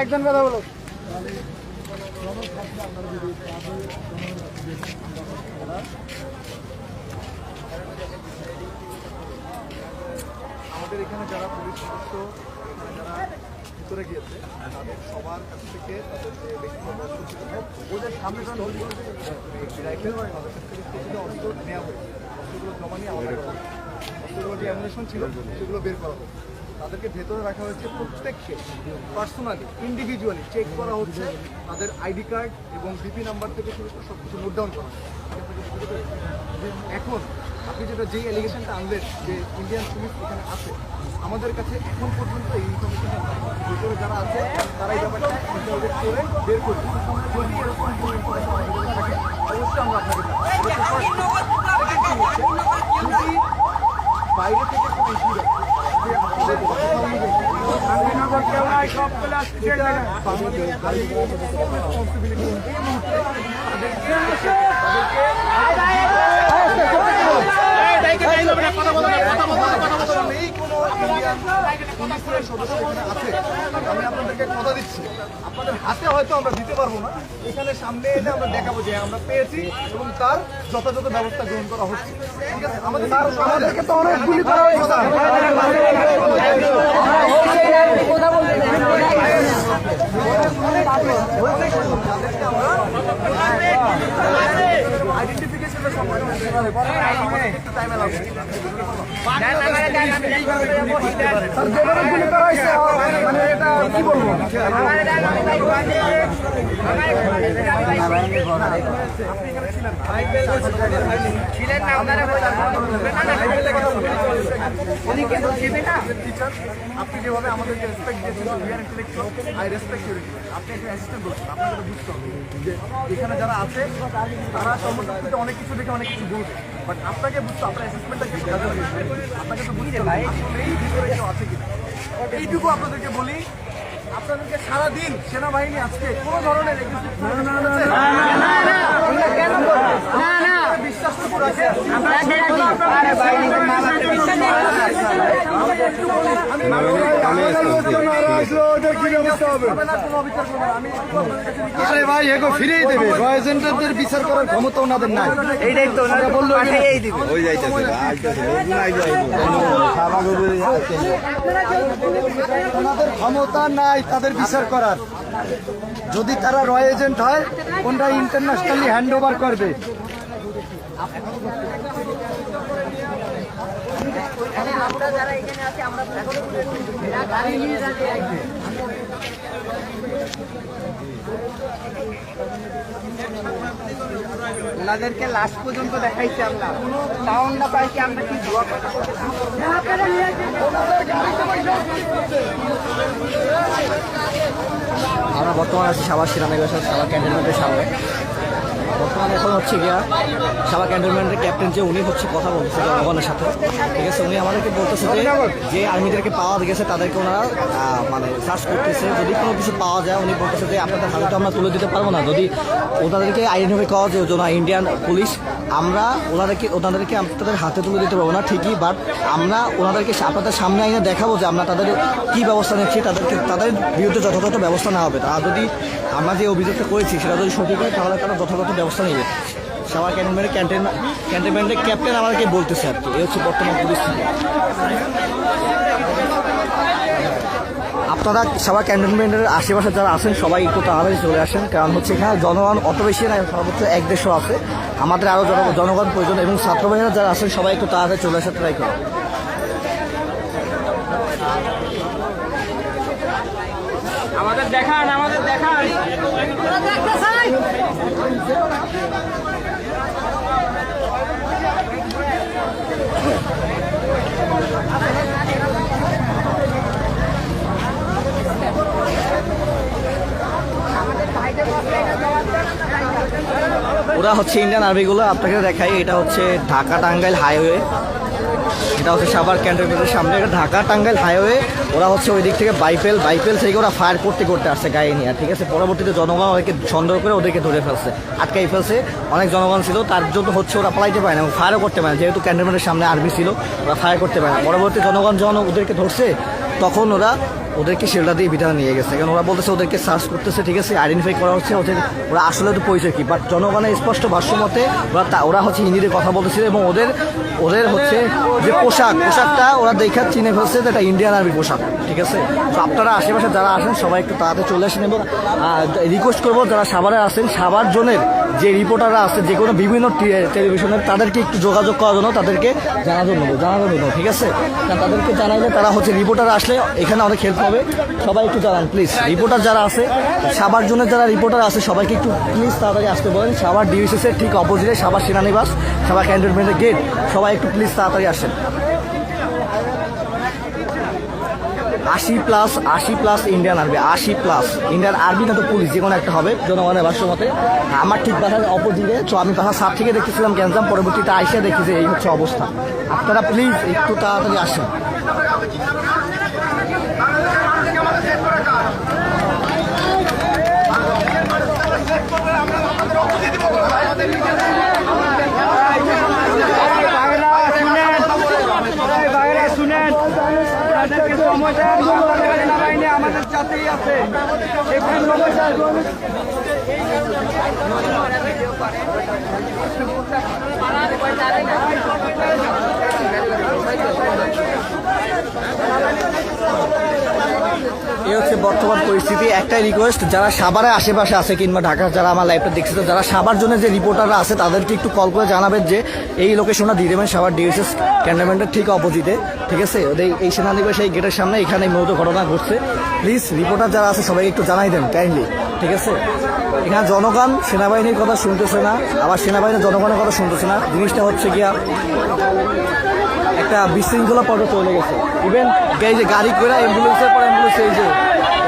একজন কথা বলো আমাদের এখানে যারা পুলিশ সদস্য, যারা ভিতরে গিয়েছে, তাদের সবার কাছ থেকে তাদের যে ব্যক্তিগত সামনে রাইফেল অস্ত্র নেওয়া হয়েছে অস্ত্রগুলো জমা নিয়ে আমাদের করা হয়েছে। অস্ত্রগুলো যে অ্যামুনেশন ছিল সেগুলো বের করা হয়েছে তাদেরকে ভেতরে রাখা হয়েছে প্রত্যেককে পার্সোনালি ইন্ডিভিজুয়ালি চেক করা হচ্ছে তাদের আইডি কার্ড এবং বিপি নাম্বার থেকে শুরু করে সব কিছু নোট ডাউন করা এখন আপনি যেটা যেই অ্যালিগেশনটা আনলেন যে ইন্ডিয়ান পুলিশ এখানে আছে আমাদের কাছে এখন পর্যন্ত এই ইনফরমেশনটা ভিতরে যারা আছে তারা এই ব্যাপারটা করে বের করবে যদি এরকম কোনো ইনফরমেশন অবশ্যই আমরা আপনাকে জানাব। এটা তো first step। Second thing হচ্ছে, যদি বাইরে থেকে কোনো ইস্যু দেখে যে আপনাদের কথা অনুযায়ী এটা বাংলাদেশ রেসপন্সিবিলিটি এই মুহূর্তে তাদেরকে তাদেরকে এই কোনো ইন্ডিয়ান পুলিশের সদস্য এখানে আছে আমি আপনাদেরকে কথা দিচ্ছি আপনাদের হাতে হয়তো আমরা দিতে পারব না এখানে সামনে এলে আমরা দেখাবো যে আমরা পেয়েছি এবং তার যথাযথ ব্যবস্থা গ্রহণ করা হচ্ছে ঠিক আছে আমাদের আমাদেরকে তো অনেক গুলি করা বলব টিচার আপনি যেভাবে আমাদেরকে রেসপেক্ট দিয়েছেন আই রেসপেক্ট ইউর আপনি একটা অ্যাসিস্ট্যান্ট বলছেন, আপনাকে বুঝতে হবে যে এখানে যারা আছে, তারা কর্মসূচিতে অনেক কিছু দেখে অনেক কিছু বলবে বাট আপনাকে বুঝতে আপনার অ্যাসেসমেন্টটা কি? আপনাকে তো বুঝতে হবে। এই ভিতরে কেউ আছে কিনা। এইটুকু আপনাদেরকে বলি আপনাদেরকে সারাদিন সেনাবাহিনী আজকে কোনো ধরনের বিশ্বাস তো রাখে আরে ভাই এগো ফিরেই দেবে। রয়েজেন্টারদের বিচার করার ক্ষমতা ওনাদের নাই। এইটাই তো ওনারা বলল এই দিবে। ওই যাইতেছে ওনাদের ক্ষমতা নাই তাদের বিচার করার। যদি তারা রয় এজেন্ট হয় কোনটা ইন্টারন্যাশনালি হ্যান্ড ওভার করবে। আমরা ওনাদেরকে লাস্ট পর্যন্ত দেখাইছি আমরা। সাউন্ড না পাইছি, আমরা কি আমরা বর্তমানে আছি সাবার সিরামেগেশ্বর সাবার ক্যান্টনমেন্টের সামনে। বর্তমানে এখন হচ্ছে গিয়া সাবা ক্যান্টনমেন্টের ক্যাপ্টেন যে উনি হচ্ছে কথা বলতেছে জনগণের সাথে। ঠিক আছে, উনি আমাদেরকে বলতেছে যে যে আর্মিদেরকে পাওয়া গেছে, তাদেরকে ওনারা মানে সার্চ করতেছে। যদি কোনো কিছু পাওয়া যায়, উনি বলতেছে যে, আপনাদের হাতে তো আমরা তুলে দিতে পারব না। যদি ওনাদেরকে আইডেন্টিফাই করা যে ইন্ডিয়ান পুলিশ আমরা ওনাদেরকে ওনাদেরকে তাদের হাতে তুলে দিতে পারব না, ঠিকই বাট আমরা ওনাদেরকে আপনাদের সামনে আইনে দেখাবো যে আমরা তাদের কি ব্যবস্থা নিচ্ছি, তাদেরকে তাদের বিরুদ্ধে যথাযথ ব্যবস্থা নেওয়া হবে। তারা যদি আমরা যে অভিযোগটা করেছি, সেটা যদি সঠিক হয়, তাহলে তারা যথাযথ ব্যবস্থা নেবে। সবার ক্যান্টনমেন্টের ক্যান্টেন ক্যান্টনমেন্টের ক্যাপ্টেন আমাদেরকে বলতেছে আর কি, এই হচ্ছে বর্তমান পরিস্থিতি। আপনারা সবার ক্যান্টনমেন্টের আশেপাশে যারা আছেন, সবাই একটু তাড়াতাড়ি চলে আসেন, কারণ হচ্ছে এখানে জনগণ অত বেশি না, সর্বোচ্চ এক দেড়শো আছে। আমাদের আরও জন- জনগণ প্রয়োজন এবং ছাত্রবাহীরা যারা আছেন, সবাই একটু তাড়াতাড়ি চলে আসার ট্রাই করুন আমাদের দেখান আমাদের দেখান। ওরা হচ্ছে ইন্ডিয়ান আর্মিগুলো আপনাকে দেখাই। এটা হচ্ছে ঢাকা টাঙ্গাইল হাইওয়ে এটা হচ্ছে সাভার ক্যান্টনমেন্টের সামনে। এটা ঢাকা টাঙ্গাইল হাইওয়ে ওরা হচ্ছে ওই দিক থেকে বাইপেল বাইপেল থেকে ওরা ফায়ার করতে করতে আসছে গায়ে নিয়ে। ঠিক আছে? পরবর্তীতে জনগণ ওদেরকে সন্দেহ করে ওদেরকে ধরে ফেলছে, আটকাই ফেলছে। অনেক জনগণ ছিল। তার জন্য হচ্ছে ওরা পালাইতে পারে না এবং ফায়ারও করতে পারে না। যেহেতু ক্যান্টনমেন্টের সামনে আর্মি ছিল, ওরা ফায়ার করতে পারে না। পরবর্তী জনগণ যখন ওদেরকে ধরছে, তখন ওরা ওদেরকে শেল্টার দিয়ে ভিতরে নিয়ে গেছে। কারণ ওরা বলতেছে ওদেরকে সার্চ করতেছে, ঠিক আছে আইডেন্টিফাই করা হচ্ছে, ওদের ওরা আসলে তো পরিচয় কি? বাট জনগণের স্পষ্ট ভাষ্য মতে, ওরা তা- ওরা হচ্ছে হিন্দিতে কথা বলতেছিল এবং ওদের ওদের হচ্ছে যে পোশাক, পোশাকটা ওরা দেখা চিনে ফেলছে যে এটা ইন্ডিয়ান আর্মি পোশাক, ঠিক আছে? তো আপনারা আশেপাশে যারা আসেন, সবাই একটু তাড়াতাড়ি চলে আসেন এবং রিকোয়েস্ট করব, যারা সাভারে আসেন সাভার জোনের যে রিপোর্টাররা আছে, যে কোনো বিভিন্ন টি- টেলিভিশনের তাদেরকে একটু যোগাযোগ করার জন্য তাদেরকে জানার জন্য জানার জন্য, ঠিক আছে? তাদেরকে জানাইলে তারা হচ্ছে রিপোর্টার আসলে এখানে অনেক হেল্প হবে সবাই একটু জানান প্লিজ রিপোর্টার যারা আছে সাবার জন্য যারা রিপোর্টার আছে, সবাইকে একটু প্লিজ তাড়াতাড়ি আসতে বলেন। সাবার ডিউসিস এর ঠিক অপোজিটে সাবার সেনানিবাস, সাভার ক্যান্টনমেন্টের গেট সবাই একটু প্লিজ তাড়াতাড়ি আসেন। আশি প্লাস আশি প্লাস ইন্ডিয়ান আর্মি আশি প্লাস ইন্ডিয়ান আর্মি না তো পুলিশ যে কোনো একটা হবে, জনগণের ভাষ্য মতে। আমার ঠিক বাসার অপোজিটে তো আমি বাসা সাত থেকে দেখতেছিলাম ক্যান্সাম পরবর্তীতে আইসে দেখি যে এই হচ্ছে অবস্থা। আপনারা প্লিজ একটু তাড়াতাড়ি আসেন। শুনেন তাদেরকে সময় দেন বাংলাদেশ সেনাবাহিনী আমাদের সাথেই আছে একটু সময় দেন। এই হচ্ছে বর্তমান পরিস্থিতি, একটাই রিকোয়েস্ট যারা সাভারের আশেপাশে আছে কিংবা ঢাকার যারা আমার লাইভটা দেখছে, তো যারা সাভার জন্য যে রিপোর্টাররা আছে, তাদেরকে একটু কল করে জানাবেন যে এই লোকেশনটা দিয়ে দেবেন, সাভার ডিএসএস ক্যান্টনমেন্টের ঠিক অপোজিটে ঠিক আছে? ওদের এই সেনানিবাস এই গেটের সামনে এখানে মূলত ঘটনা ঘটছে। প্লিজ রিপোর্টার যারা আছে সবাই একটু জানাই দেন কাইন্ডলি ঠিক আছে? এখানে জনগণ, সেনাবাহিনীর কথা শুনতেছে না, আবার সেনাবাহিনীর জনগণের কথা শুনতেছে না। জিনিসটা হচ্ছে গিয়া, একটা বিশৃঙ্খলা পর্ব চলে গেছে। ইভেন এই যে গাড়ি করে অ্যাম্বুলেন্সের পর অ্যাম্বুলেন্স এই যে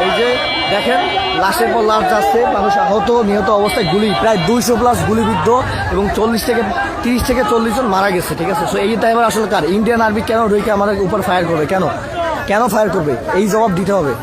এই যে দেখেন, লাশের পর লাশ যাচ্ছে, মানুষ আহত, নিহত অবস্থায় গুলি, প্রায় দুইশো প্লাস গুলিবিদ্ধ এবং চল্লিশ থেকে তিরিশ থেকে চল্লিশ জন মারা গেছে, ঠিক আছে? সো এই টাইমের আসলে কার? ইন্ডিয়ান আর্মি কেন রইকে আমাদের উপর ফায়ার করবে? কেন? কেন ফায়ার করবে? এই জবাব দিতে হবে।